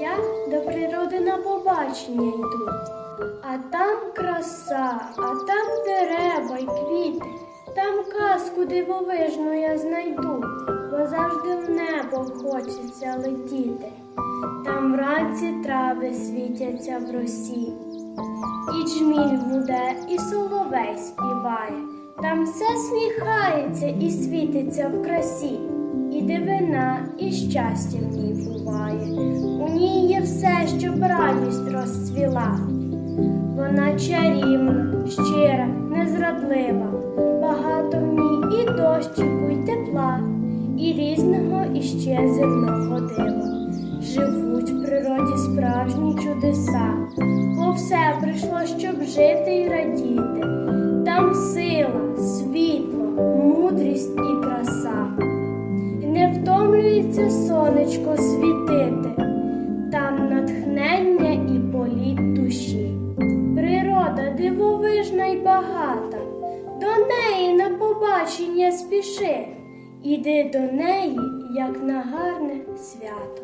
Я до природи на побачення йду, а там краса, а там дерева й квіти, там казку дивовижну я знайду, бо завжди в небо хочеться летіти. Там вранці трави світяться в росі, і джміль гуде, і соловей співає, там все сміхається і світиться в красі і дивина, і щастя в ній буває. У ній є все, щоб радість розцвіла. Вона чарівна, щира, незрадлива, багато в ній і дощику, і тепла, і різного іще земного дива. Живуть в природі справжні чудеса, бо все прийшло, щоб жити і радіти. Там сила, втомлюється сонечко світити, там натхнення і політ душі. Природа дивовижна й багата, до неї на побачення спіши, іди до неї, як на гарне свято.